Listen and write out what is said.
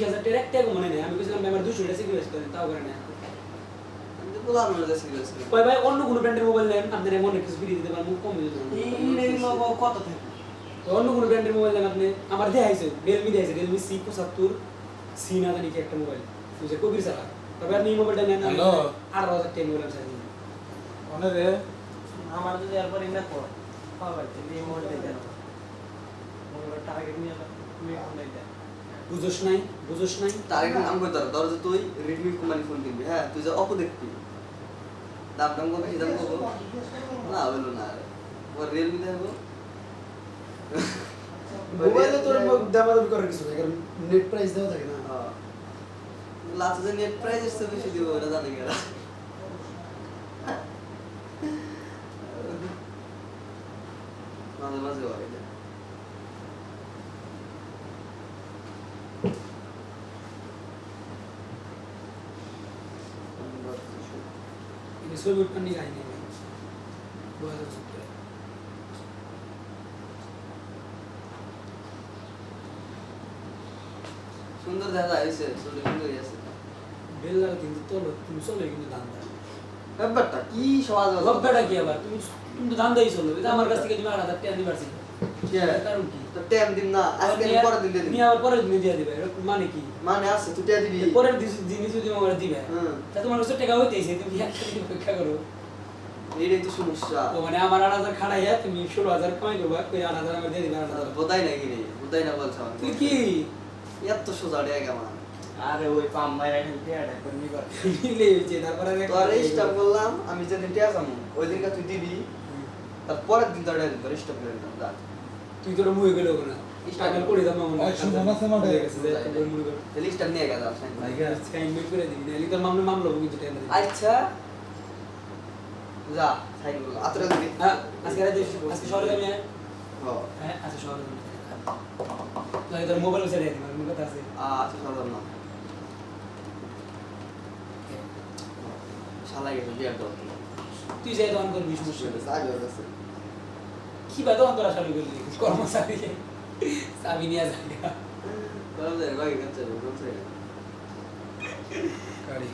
বিশ হাজার টাকা একটা মনে নেই। আমি বলছিলাম আমার দুশো টাকা সিকিউরিটি করেন তাও করে না আমি তো বললাম না যে ভাই ভাই অন্য কোনো ব্র্যান্ডের মোবাইল নেন আপনার এমন কিছু ফ্রি দিতে পারব কম দিতে পারব কত থাকে? অন্য কোনো ব্র্যান্ডের মোবাইল নেন আপনি। আমার দেখাইছে রিয়েলমি দেখাইছে রিয়েলমি সি পঁচাত্তর সি না জানি কি একটা মোবাইল বুঝে কবির সারা তবে আপনি এই মোবাইলটা নেন আমি? আঠারো হাজার টাকা মোবাইল চাই। অনেক রে। আমার যদি এরপর ইনা কর পাবে এই মোবাইল দিয়ে টার্গেট নিয়ে দাও বুঝোস নাই বুঝোস নাই। তার একদিন আমি কইতাম ধর যে তুই রেডমি কোম্পানি ফোন কিনবি। হ্যাঁ তুই যে অপো দেখবি। দাম দাম কত বেশি দাম কত না হইল না। ওর রিয়েলমি দেখব। মোবাইলে তোর দামাদামি করার কিছু নাই কারণ নেট প্রাইস দেওয়া থাকে না। লাস্টে যে নেট প্রাইস এসে বেশি দিব ওটা জানি কেনা মাঝে মাঝে হয়। বয়া যাচ্ছে উপরে। সুন্দর যায় হয়েছে ছবি সুন্দরই আছে। বেল্লার কিন্তু তোলো তুমি চলো কিন্তু দান দাও ব্যাপারটা কি সমাজ লব্বাটা কি আবার? তুমি তুমি তো দান দেই চলো আমার কাছ থেকে তুমি আট হাজার টাকা দিবার কারণ কি টাইম দিন না আজকে আমি পরের দিন দিয়ে আবার পরের দিনে দিয়ে দিবে মানে কি মানে আছে তুই টাকা দিবি পরের দিন- যদি আমার দিবে তা তোমার কাছে টাকা হইতেছে তুমি দিন অপেক্ষা করো এইটাই তো সমস্যা ও মানে আমার আট হাজার খাড়াইয়া তুমি ষোলো হাজার কামাই করবা ওই আট হাজার আমার দিয়ে দিবে আট হাজার বোধাই নাকি রে বোধাই না বলছ তুই কি এত সোজা আরে ওই পাম মাইরা করে তারপরে আর তোর স্টপ করলাম আমি যেদিন টিয়া যাব ওই দিনকে তুই দিবি তার পরের দিন তোর স্টপ করে দিলাম যা তুই তোর মুয়ে গেল না। স্ট্রাগল করে দাম মনে হয় একশো মনে আছে মাঠে? হয়ে গেছে যে তোর মুয়ে গেল। লিস্টটা নিয়ে গেল স্ক্যান মেট করে দিবি না তোর মামলা মামলা হবে টেন্ডার আচ্ছা। যা সাইড করলাম আতরে দিবি। হ্যাঁ আজকে রাতে আজকে শহরে যাবি হ্যাঁ? হ্যাঁ আজকে শহরে যাবি। লাগে তোর মোবাইল ছেড়ে দিবি আমার কথা আছে। আচ্ছা না। শালা গেছে বিয়ার তুই যাই দোকান করবি সমস্যা নেই। সাইড হয়ে গেছে কি বা দোকান করা শুরু করলি কর্মচারী চাবি নিয়ে যাবি করলাম যে ভাই কাছে বলছে